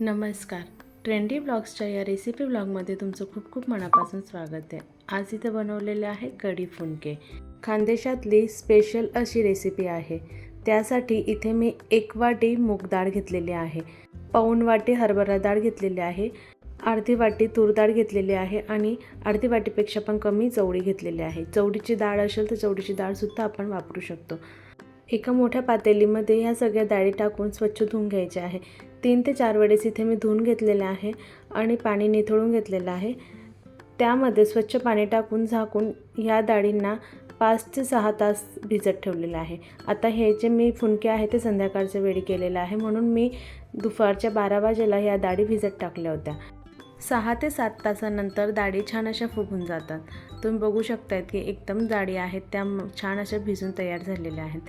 नमस्कार. ट्रेंडी ब्लॉग्सच्या या रेसिपी ब्लॉगमध्ये तुमचं खूप खूप मनापासून स्वागत आहे. आज इथे बनवलेले आहे कढी फुनके खानदेशातली स्पेशल अशी रेसिपी आहे. त्यासाठी इथे मी एक वाटी मूग डाळ घेतलेली आहे. पाऊण वाटी हरभरा डाळ घेतलेली आहे. अर्धी वाटी तूर डाळ घेतलेली आहे आणि अर्धी वाटीपेक्षा पण कमी चवळी घेतलेली आहे. चवडीची डाळ असेल तर चवडीची डाळसुद्धा आपण वापरू शकतो. एका मोठ्या पातेलीमध्ये ह्या सगळ्या डाळी टाकून स्वच्छ धुवून घ्यायचे आहे. तीन ते चार वेळेस इथे मी धुवून घेतलेले आहे आणि पाणी निथळून घेतलेलं आहे. त्यामध्ये स्वच्छ पाणी टाकून झाकून ह्या डाळींना पाच ते सहा तास भिजत ठेवलेलं आहे. आता हे जे मी फुनके आहे ते संध्याकाळच्या वेळी केलेलं आहे म्हणून मी दुपारच्या बारा वाजेला ह्या डाळी भिजत टाकल्या होत्या. सहा ते सात तासानंतर डाळी छान अशा फुगून जातात. तुम्ही बघू शकतायत की एकदम डाळी आहेत त्या छान अशा भिजून तयार झालेल्या आहेत.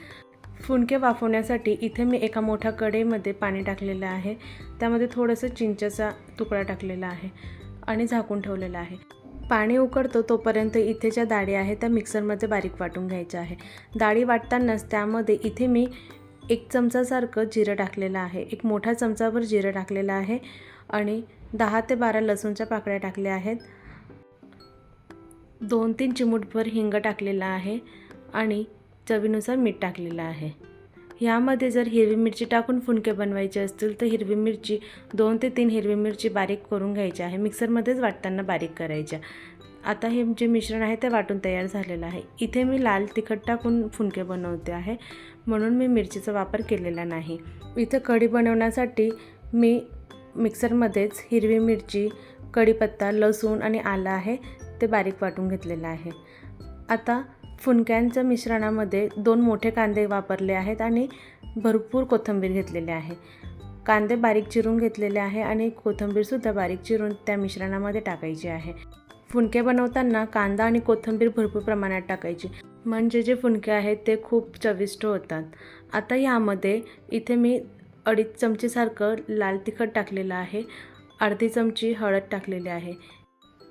फुनके वाफवण्यासाठी इथे मी एका मोठ्या कढईमध्ये पाणी टाकलेलं आहे. त्यामध्ये थोडंसं चिंचेचा तुकडा टाकलेला आहे आणि झाकून ठेवलेलं आहे. पाणी उकडतो तोपर्यंत इथे ज्या डाळी आहेत त्या मिक्सरमध्ये बारीक वाटून घ्यायच्या आहे डाळी वाटतानाच त्यामध्ये इथे मी एक चमचासारखं जिरं टाकलेलं आहे. एक मोठा चमचाभर जिरं टाकलेलं आहे आणि दहा ते बारा लसूणच्या पाकळ्या टाकल्या आहेत. दोन तीन चिमूटभर हिंग टाकलेला आहे आणि चवीनुसार मीठ टाकलेलं आहे. ह्यामध्ये जर हिरवी मिरची टाकून फुनके बनवायचे असतील तर हिरवी मिरची दोन ते तीन हिरवी मिरची बारीक करून घ्यायची आहे. मिक्सरमध्येच वाटताना बारीक करायच्या. आता हे जे मिश्रण आहे ते वाटून तयार झालेलं आहे. इथे मी लाल तिखट टाकून फुनके बनवते आहे. म्हणून मी मिरचीचा वापर केलेला नाही. इथे कढी बनवण्यासाठी मी मिक्सरमध्येच हिरवी मिरची कढीपत्ता लसूण आणि आलं आहे ते बारीक वाटून घेतलेलं आहे. आता फुनक्यांच्या मिश्रणामध्ये दोन मोठे कांदे वापरले आहेत आणि भरपूर कोथिंबीर घेतलेले आहे. कांदे बारीक चिरून घेतलेले आहे आणि कोथिंबीरसुद्धा बारीक चिरून त्या मिश्रणामध्ये टाकायची आहे. फुनके बनवताना कांदा आणि कोथिंबीर भरपूर प्रमाणात टाकायची. म्हणजे जे फुनके आहेत ते खूप चविष्ट होतात. आता यामध्ये इथे मी अडीच चमचीसारखं लाल तिखट टाकलेलं आहे. अर्धी चमची हळद टाकलेली आहे.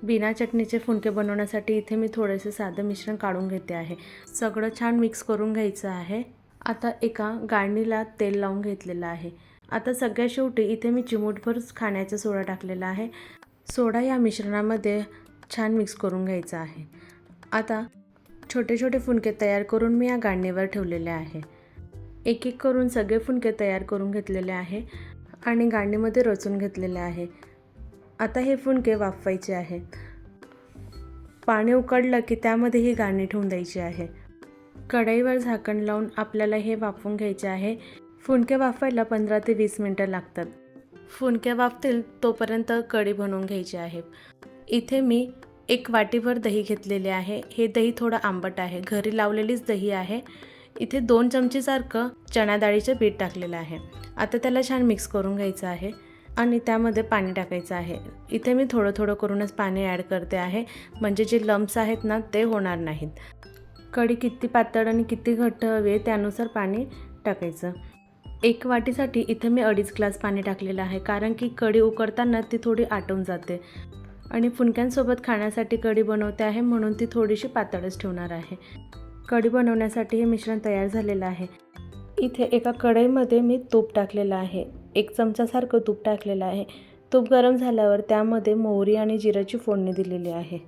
बिना चटणीचे फुंके बनवण्यासाठी इथे मी थोडंसं साधं मिश्रण काढून घेते आहे. सगळं छान मिक्स करून घ्यायचं आहे. आता एका गाळणीला तेल लावून घेतलेलं आहे. आता सगळ्या शेवटी इथे मी चिमूटभर खाण्याचा सोडा टाकलेला आहे. सोडा या मिश्रणामध्ये छान मिक्स करून घ्यायचा आहे. आता छोटे छोटे फुनके तयार करून मी या गाळणीवर ठेवलेले आहे. एक एक करून सगळे फुनके तयार करून घेतलेले आहे आणि गाळणीमध्ये रचून घेतलेले आहे. आता हे फुणके वाफवायचे आहेत पाणी उकडलं की त्यामध्ये ही गाणी ठेवून द्यायची आहे. कढईवर झाकण लावून आपल्याला हे वाफवून घ्यायचे आहे. फुणके वाफवायला पंधरा ते वीस मिनटं लागतात. फुणके वाफतील तोपर्यंत कढी बनवून घ्यायची आहे. इथे मी एक वाटीभर दही घेतलेले आहे. हे दही थोडं आंबट आहे. घरी लावलेलीच दही आहे. इथे दोन चमचेसारखं चणा डाळीचं पीठ टाकलेलं आहे. आता त्याला छान मिक्स करून घ्यायचं आहे. आणि त्यामध्ये पाणी टाकायचं आहे. इथे मी थोडं थोडं करूनच पाणी ॲड करते आहे. म्हणजे जे लम्स आहेत ना ते होणार नाहीत. कढी किती पातळ आणि किती घट्ट हवी आहे त्यानुसार पाणी टाकायचं. एक वाटीसाठी इथे मी अडीच ग्लास पाणी टाकलेलं आहे कारण की कढी उकडताना ती थोडी आटून जाते. आणि फुनक्यांसोबत खाण्यासाठी कढी बनवते आहे म्हणून ती थोडीशी पातळच ठेवणार आहे. कढी बनवण्यासाठी हे मिश्रण तयार झालेलं आहे. इथे एका कढईमध्ये मी तूप टाकलेलं आहे. एक चमचासारखं तूप टाकलेलं आहे. तूप गरम झाल्यावर त्यामध्ये मोहरी आणि जिऱ्याची फोडणी दिलेली आहे.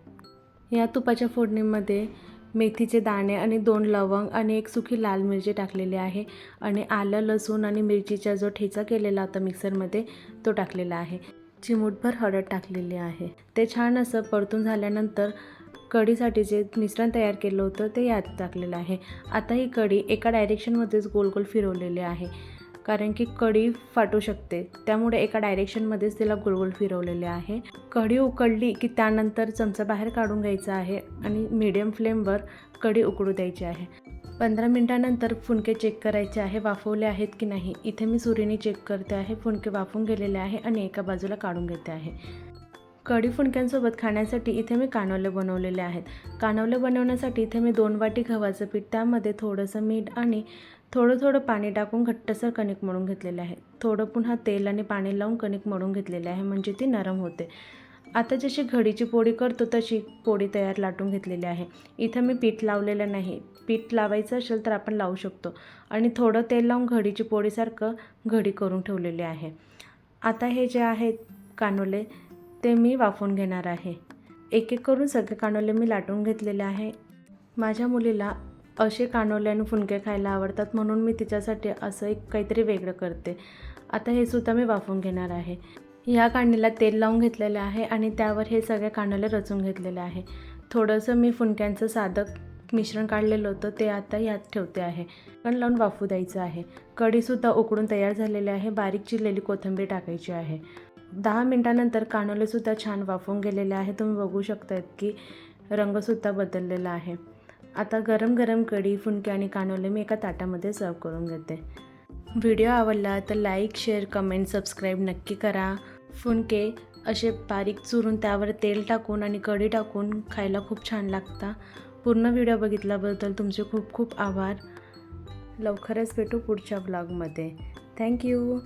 या तुपाच्या फोडणीमध्ये मेथीचे दाणे आणि दोन लवंग आणि एक सुखी लाल मिरची टाकलेली आहे आणि आलं लसूण आणि मिरचीचा जो ठेचा केलेला होता मिक्सरमध्ये तो टाकलेला आहे. चिमूटभर हळद टाकलेली आहे. ते छान असं परतून झाल्यानंतर कढीसाठी जे मिश्रण तयार केलं होतं ते यात टाकलेलं आहे. आता ही कढी एका डायरेक्शनमध्येच गोल गोल फिरवलेली आहे. कारण की कढी फाटू शकते. त्यामुळे एका डायरेक्शनमध्येच तिला गोलगोल फिरवलेले आहे. कढी उकडली की त्यानंतर चमचा बाहेर काढून घ्यायचा आहे आणि मीडियम फ्लेमवर कढी उकडू द्यायची आहे. पंधरा मिनटानंतर फुनके चेक करायचे आहे वाफवले आहेत की नाही. इथे मी सुरीने चेक करते आहे फुनके वाफून गेलेले आहे आणि एका बाजूला काढून घेते आहे. कढी फुनक्यांसोबत खाण्यासाठी इथे मी कानवले बनवलेले आहेत. कानवले बनवण्यासाठी इथे मी दोन वाटी गव्हाचं पीठ त्यामध्ये थोडंसं मीठ आणि थोडं थोडं पाणी टाकून घट्टसर कणिक मळून घेतलेले आहे. थोडं पुन्हा तेल आणि पाणी लावून कणिक मळून घेतलेले आहे म्हणजे ती नरम होते. आता जशी घडीची पोळी करतो तशी पोळी तयार लाटून घेतलेली आहे. इथं मी पीठ लावलेलं नाही. पीठ लावायचं असेल तर आपण लावू शकतो. आणि थोडं तेल लावून घडीची पोळीसारखं घडी करून ठेवलेली आहे. आता हे जे आहेत कानोले ते मी वाफून घेणार आहे. एक एक करून सगळे कानोले मी लाटून घेतलेले आहे. माझ्या मुलीला असे कानोले आणि फुनके खायला आवडतात म्हणून मी तिच्यासाठी असं एक काहीतरी वेगळं करते. आता हे सुद्धा मी वाफून घेणार आहे. ह्या कांडीला तेल लावून घेतलेलं आहे आणि त्यावर हे सगळे कानोले रचून घेतलेले आहे. थोडंसं मी फुनक्यांचं साधं मिश्रण काढलेलं होतं ते आता यात ठेवते आहे. पण लावून वाफू द्यायचं आहे. कढीसुद्धा उकडून तयार झालेली आहे. बारीक चिरलेली कोथिंबीर टाकायची आहे. दहा मिनटानंतर कानोलेसुद्धा छान वाफून गेलेले आहे. तुम्ही बघू शकतात की रंगसुद्धा बदललेला आहे. आता गरम गरम कढी फुनके आणि कानोले मी एका ताटामध्ये सर्व करून घेते. व्हिडिओ आवडला तर लाईक शेअर कमेंट सबस्क्राईब नक्की करा. फुनके असे बारीक चुरून त्यावर तेल टाकून आणि कढी टाकून खायला खूप छान लागता. पूर्ण व्हिडिओ बघितल्याबद्दल तुमचे खूप खूप आभार. लवकरच भेटू पुढच्या ब्लॉगमध्ये. थँक्यू